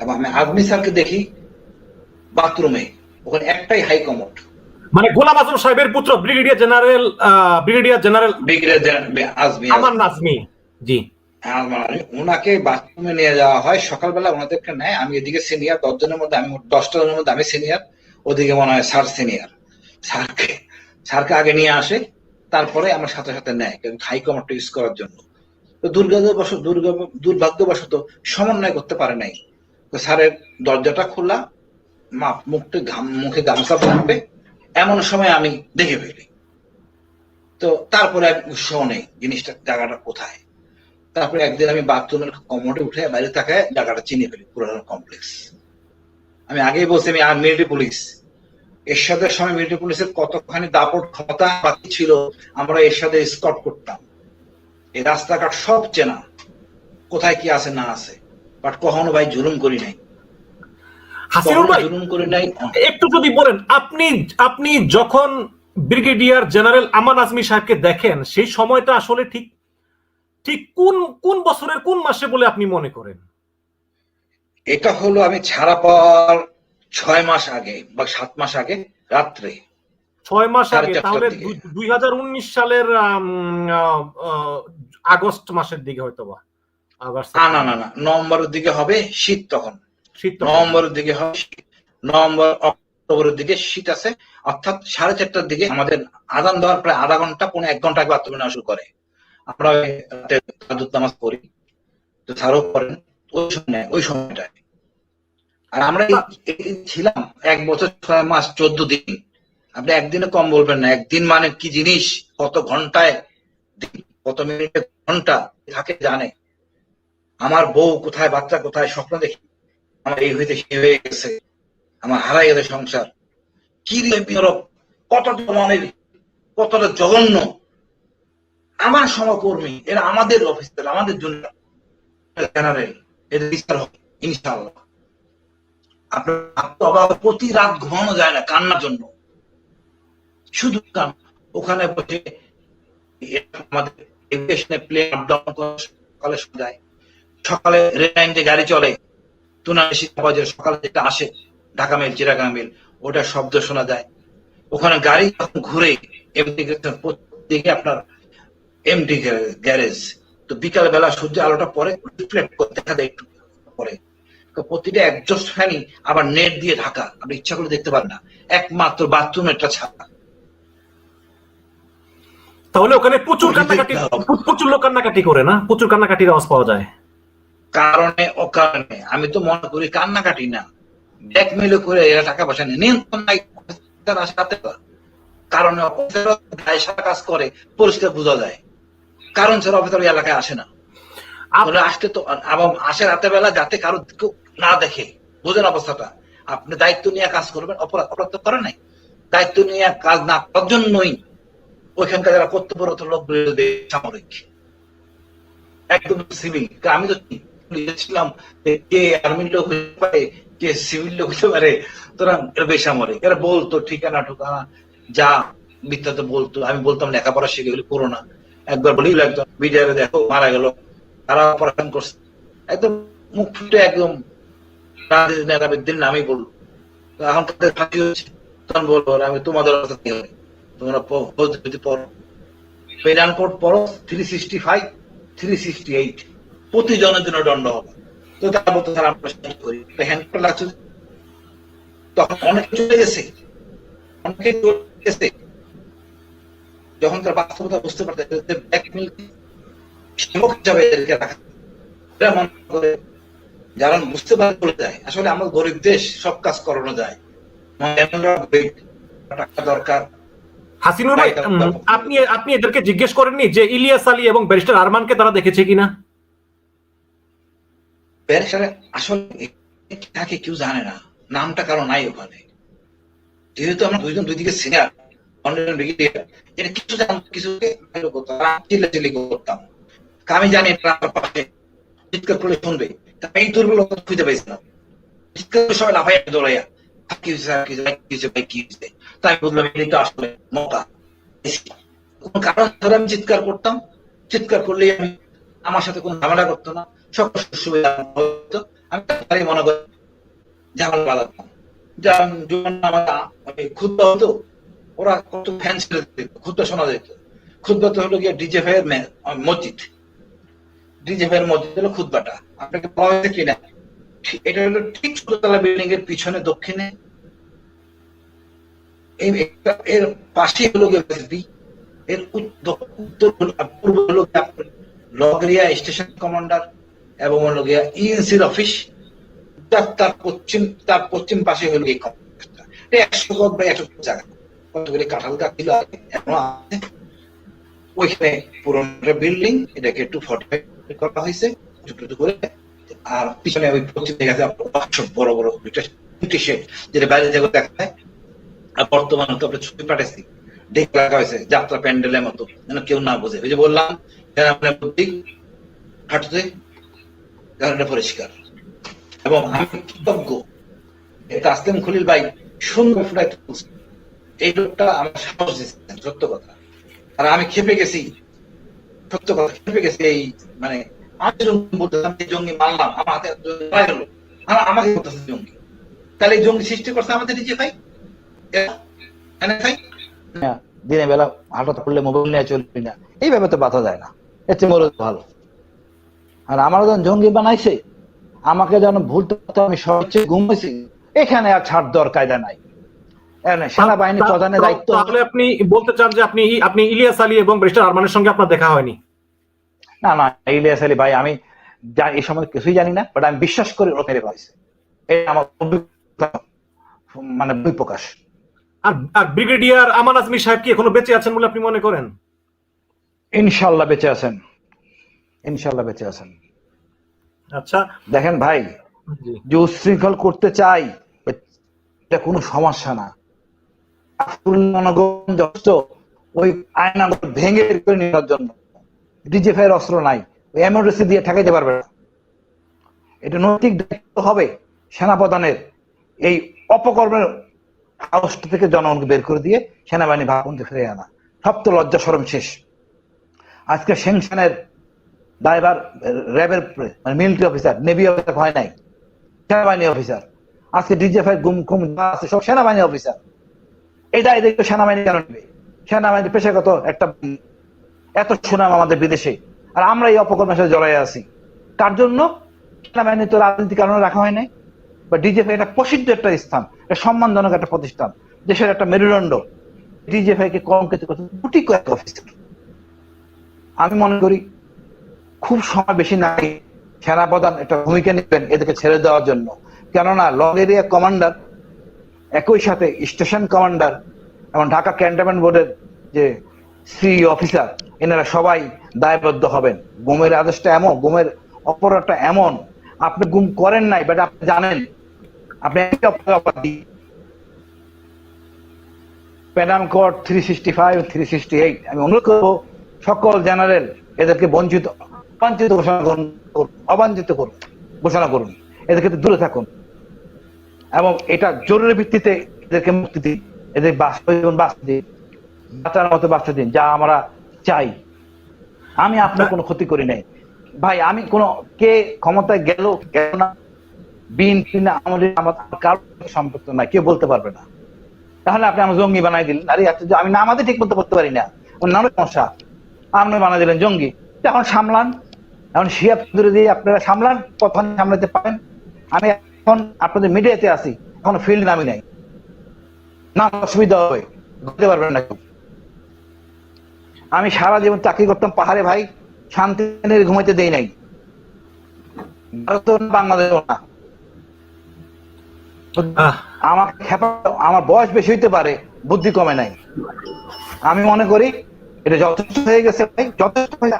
এবং আমি আজমি স্যারকে দেখি বাথরুমে। ওখানে একটাই হাই কমোড মানে গোলাম আজম সাহেবের পুত্র brigadier general brigadier general brigadier Azmi Nazmi ji. ওনাকে বাথরুমে নিয়ে যাওয়া হয়। সকালবেলা ওনাদেরকে নেয়। আমি এদিকে সিনিয়র দশ জনের মধ্যে আমি দশটা জনের মধ্যে আমি সিনিয়র ওদিকে মনে হয় স্যার সিনিয়র স্যারকে স্যারকে আগে নিয়ে আসে। তারপরে আমার সাথে সাথে নেয়। কিন্তু হাই কমান্ডটা ইউজ করার জন্য। তো দুর্গা- দুর্ভাগ্যবশত সমন্বয় করতে পারে নাই। স্যারের দরজাটা খোলা, মা- মুখটা ঘাম মুখে গামছা বাঁধবে এমন সময় আমি দেখে ফেলি। তো তারপরে আমি উৎসাহ নেই, জিনিসটা জায়গাটা কোথায়। তারপরে একদিন আমি বাথরুমের কমোডে উঠে বাইরে তাকায় জায়গাটা চিনে ফেলি, পুরানো কমপ্লেক্স। আমি আগেই বলছি, আমি আর মিলিটারি পুলিশ। এরশাদের সময় মিলিটারি পুলিশের কতখানি দাপট ক্ষমতা বাকি ছিল, আমরা এরশাদে স্কট করতাম। এই রাস্তাঘাট সব চেনা। কোথায় কি আছে না আছে। বাট কখনো ভাই জুলুম করি নাই। হাসিনুর ভাই জুলুম করি নাই। একটু যদি বলেন আপনি আপনি যখন ব্রিগেডিয়ার জেনারেল আমান আজমি সাহেবকে দেখেন সেই সময়টা আসলে ঠিক ঠিক কোন কোন বছরের কোন মাসে বলে আপনি মনে করেন? এটা হলো আমি ছাড়া পাওয়ার ছয় মাস আগে বা সাত মাস আগে রাত্রে। ছয় মাস আগে তাহলে দুই হাজার উনিশ সালের আগস্ট মাসের দিকে হয়তো বা না না না নভেম্বরের দিকে হবে শীত তখন। শীত নভেম্বরের দিকে শীত। নভেম্বর অক্টোবরের দিকে শীত আছে। অর্থাৎ সাড়ে চারটার দিকে আমাদের আদান দেওয়ার প্রায় আধা ঘণ্টা পৌনে এক ঘণ্টা আগে বাথরুমে নেওয়া শুরু করে। আমরা নামাজ পড়ি। তো স্যারও করেন ওই সময় ওই সময়টায়। আর আমরা ছিলাম এক বছর ছয় মাস চোদ্দ দিন। আপনি একদিনে কম বলবেন না। একদিন মানে কি জিনিস? কত ঘন্টায় কত মিনিটে ঘণ্টা থাকে জানে। আমার বউ কোথায়, বাচ্চা কোথায়, স্বপ্ন দেখি। আমার এই হইতে সে হয়ে গেছে। আমার হারাই গেছে সংসার। কি কতটা মানের কতটা জঘন্য। আমার সমকর্মী, এরা আমাদের অফিসার আমাদের জন্য জেনারেল এদের বিচার হবে ইনশাআল্লাহ। আপনার আপনি প্রতি রাত ঘুমানো যায় না কান্নার জন্য। শুধু ওখানে বসে আমাদের প্লেন আপ ডাউন সকালে শোনা যায় সকালে রেল লাইন দিয়ে গাড়ি চলে তুনাশি বাজার সকালে যেটা আসে ঢাকা মেল চিরাগাং মেল ওটা শব্দ শোনা যায়। ওখানে গাড়ি যখন ঘুরে এমডি দিকে আপনার এমডি গ্যারেজ তো বিকাল বেলা সূর্য আলোটা পরে রিফ্লেক্ট করে দেখা যায় একটু পরে। তো প্রতিটা একজস্ট ফ্যানই আবার নেট দিয়ে ঢাকা। আপনি ইচ্ছা করে দেখতে পারেন না। একমাত্র বাথরুম একটা ছাড়া তাহলে ওখানে প্রচুর কান্নাকাটি প্রচুর লোক কান্নাকাটি করে না? প্রচুর কান্নাকাটির আওয়াজ পাওয়া যায়। কারণে অকারণে আমি তো মনে করি কান্নাকাটি না। ব্ল্যাকমেল করে এরা টাকা পয়সা নেই নিয়ন্ত্রণ নাই আসে কারণে অফিসার কাজ করে পরিষ্কার বোঝা যায়। কারণ ছাড়া অফিসার এলাকায় আসে না। আপ- আসতে তো এবং আসে রাতের বেলা যাতে কারও না দেখে। বোঝেন অবস্থাটা। আপনি দায়িত্ব নিয়ে কাজ করবেন অপরাধ অপরাধ তো করে নাই। দায়িত্ব নিয়ে কাজ না করার জন্যই ওইখানকার যারা কর্তব্যরত লোক সামরিক। একদম সিভিল আমি তো কে আর্মির লোক হতে পারে, কে সিভিল লোক হতে পারে এরা এরা বলতো, ঠিকানা ঠিকানা, যা বলতো। আমি বলতাম, লেখাপড়া শিখে গেলে করো একবার বলি একদম মিডিয়ারে দেখো, মারা গেল। তারা অপারেশন করছে। একদম মুখ ফুটে একদম নেতাবিদ্যের নামই বলল। এখন তাদের ফাঁসি হচ্ছে। তখন বলব আমি তোমাদের অবস্থা কি হবে? তোমরা পদ্ধতি পড়ো। পড়ো three sixty five three sixty eight প্রতি জনের জন্য দণ্ড হবে। তো তার মতো তারা আমরা করি। হ্যান্ড করে লাগছে তখন অনেকে চলে গেছে। অনেকে চলে গেছে। যখন তার বাস্তবতা বুঝতে পারতে ব্ল্যাকমেল সেবক হিসাবে এদেরকে রাখা এরা মনে করে যারা বুঝতে পারে চলে যায় আসলে আমরা গরিব দেশ সব কাজ করানো যায়। টাকা দরকার। হাসিনুর ভাই আপনি আপনি এদেরকে জিজ্ঞেস করেননি যে ইলিয়াস আলী এবং ব্যারিস্টার আরমানকে তারা দেখেছে কিনা? ব্যারিস্টারে আসলে তাকে কেউ জানে না। নামটা কারও নাই ওখানে। যেহেতু আমরা দুইজন দুই দিকে সিনিয়র অন্যজন ব্রিগেডিয়ার এটা কিছু কিছু চিল্লাচিল্লি করতাম। আমি জানি পাশে। চিৎকার করলে শুনবে। তা এই খুঁজে পাইছিলাম চিৎকার করে সবাই দৌড়াইয়া কি হয়েছে ভাই, কি হয়েছে তাই বললাম, এটা আসলে মকা কোন কারণ ছাড়া আমি চিৎকার করতাম। চিৎকার করলেই আমি আমার সাথে কোনো ঝামেলা করতো না। সকল সুবিধা আমি মনে করি জামাল বাঁধাতাম যেমন ক্ষুদ্র হতো, ওরা কত ফ্যান ছেড়ে দিত ক্ষুদ্র শোনা যেত। ক্ষুদ্র তো হলো গিয়ে ডিজে মসজিদ। ডিজে মসজিদ হলো খুদ্বাটা আপনাকে কিনা এটা হলো ঠিক ছোটতলা বিল্ডিং এর পিছনে, দক্ষিণে। এর পাশে হলো গিয়ে এর উত্তর পূর্ব হলো লগরিয়া স্টেশন কমান্ডার। এবং হলো গিয়া ইএনসির অফিস, তার তার পশ্চিম তার পশ্চিম পাশে হলো এই কমপ্লেক্সটা একশো গজ বা একশো জায়গা। কতগুলি কাঁঠাল গাছ ছিল এখনও আছে। ওইখানে পুরোনো বিল্ডিং এটাকে একটু ফর্টিফাই করা হয়েছে করে। আর পিছনে ওই পশ্চিম দিকে আছে বড় বড় দুটি শেড যেটা বাইরে থেকে দেখা যায়। আর বর্তমানে তো আমরা ছবি পাঠাইছি। ডেক রাখা হয়েছে, যাত্রা প্যান্ডেলের মতো, যেন কেউ না বোঝে। ওই যে বললাম বুদ্ধি হাঁটুতে গাড়িটা পরিষ্কার। এবং আমি কৃতজ্ঞ। এটা আসলাম খলিল ভাই সুন্দর বলছে। এই লোকটা আমার সাহস দিচ্ছেন সত্য কথা। আর আমি খেপে গেছি। সত্য কথা খেপে গেছি এই মানে আমি জঙ্গি বলতেছিলাম জঙ্গি মারলাম আমার হাতে হলো। আমার আমাকে বলতেছে জঙ্গি। তাহলে জঙ্গি সৃষ্টি করছে আমাদের নিজে ভাই? ভাই? হ্যাঁ, দিনের বেলা হঠাৎ করলে মোবাইল নিয়ে চলবি না। এইভাবে তো বাধা যায় না। চেয়ে মরে ভালো। আর আমার যখন জঙ্গি বানাইছে আমাকে যেন ভুল পারতো আমি সবচেয়ে ঘুমাইছি এখানে আর ছাড় দেওয়ার কায়দা নাই। সেনাবাহিনী প্রধানের দায়িত্ব। তাহলে আপনি বলতে চান যে আপনি আপনি ইলিয়াস আলী এবং ব্রিস্টার আরমানের সঙ্গে আপনার দেখা হয়নি? না না ইলিয়াস আলী ভাই আমি এই সম্বন্ধে কিছুই জানি না বাট আমি বিশ্বাস করি ওরা মেরে পাইছে এটা আমার মানে বই প্রকাশ। আর আর ব্রিগেডিয়ার আমান আজমি সাহেব কি এখনও বেঁচে আছেন বলে আপনি মনে করেন? ইনশাল্লাহ বেঁচে আছেন। ইনশাল্লাহ বেঁচে আছেন। আচ্ছা। দেখেন ভাই যে উচ্ছৃঙ্খল করতে চাই এটা কোনো সমস্যা না। জনগণ যথেষ্ট ওই আয়না ভেঙে করে নেওয়ার জন্য। ডিজিএফআই এর অস্ত্র নাই ওই এমআরসি দিয়ে ঠেকাইতে পারবে না। এটা নৈতিক দায়িত্ব হবে সেনাপ্রধানের এই অপকর্মের আওয়াজটা থেকে জনগণকে বের করে দিয়ে সেনাবাহিনী ভাবনতে ফিরে আনা। সব তো লজ্জা সরম শেষ। আজকে সেনশনের ড্রাইভার র্যাবের মানে মিলিটারি অফিসার নেভি অফিসার হয় নাই। সেনাবাহিনী অফিসার আজকে ডিজিএফআই গুম খুম আছে সব সেনাবাহিনী অফিসার এটা এদেরকে সেনাবাহিনী কেন নেবে? সেনাবাহিনী পেশাগত একটা এত সুনাম আমাদের বিদেশে। আর আমরা এই অপকর্মের সাথে জড়াই আছি। তার জন্য? সেনাবাহিনী তো রাজনীতি কারণে রাখা হয় নাই। বা ডিজিএফআই এটা প্রসিদ্ধ একটা স্থান এটা সম্মানজনক একটা প্রতিষ্ঠান। দেশের একটা মেরুদণ্ড। ডিজিএফআই কে কলঙ্কিত করতে কোটি কয়েক অফিসার আমি মনে করি খুব সময় বেশি নাই সেনাপ্রধান একটা ভূমিকা নেবেন এদেরকে ছেড়ে দেওয়ার জন্য। কেননা, লং এরিয়া কমান্ডার, একই সাথে স্টেশন কমান্ডার এবং ঢাকা ক্যান্টনমেন্ট বোর্ডের যে সি অফিসার, এনারা সবাই দায়বদ্ধ হবেন। গুমের আদেশটা এমন, গুমের অপরাধটা এমন। আপনি গুম করেন নাই বাট আপনি জানেন। আপনি penal code three sixty five three sixty eight আমি অনুরোধ করব, সকল জেনারেল এদেরকে বঞ্চিত অবাঞ্ছিত ঘোষণা করুন, অবাঞ্ছিত করুন, ঘোষণা করুন। এদেরকে তো দূরে থাকুন। এবং এটা জরুরি ভিত্তিতে এদেরকে মুক্তি দিন, এদের বাস্তব বাঁচতে দিন বাঁচার মতো বাঁচতে দিন, যা আমরা চাই। আমি আপনার কোনো ক্ষতি করি নাই। ভাই, আমি কোন কে ক্ষমতায় গেল গেল না, বিএনপি না আমাদের আমার সাথে সম্পর্ক নাই, কেউ বলতে পারবে না। তাহলে আপনি আমার জঙ্গি বানাই দিলেন। আরে আমি নামাজে ঠিক মতো করতে পারি না। নামে সমস্যা। আপনি বানাই দিলেন জঙ্গি। এখন সামলান। এখন শিয়া দিয়ে আপনারা সামলান কখন সামলাতে পারেন। আমি এখন আপনাদের মিডিয়াতে আছি এখন ফিল্ড নামি নাই। না অসুবিধা হবে বুঝতে পারবেন না আমি সারা জীবন চাকরি করতাম পাহাড়ে ভাই শান্তি ঘুমাইতে দেই নাই। ভারত বাংলাদেশ না। আমার আমার বয়স বেশি হইতে পারে বুদ্ধি কমে নাই। আমি মনে করি এটা যথেষ্ট হয়ে গেছে ভাই যথেষ্ট হয়ে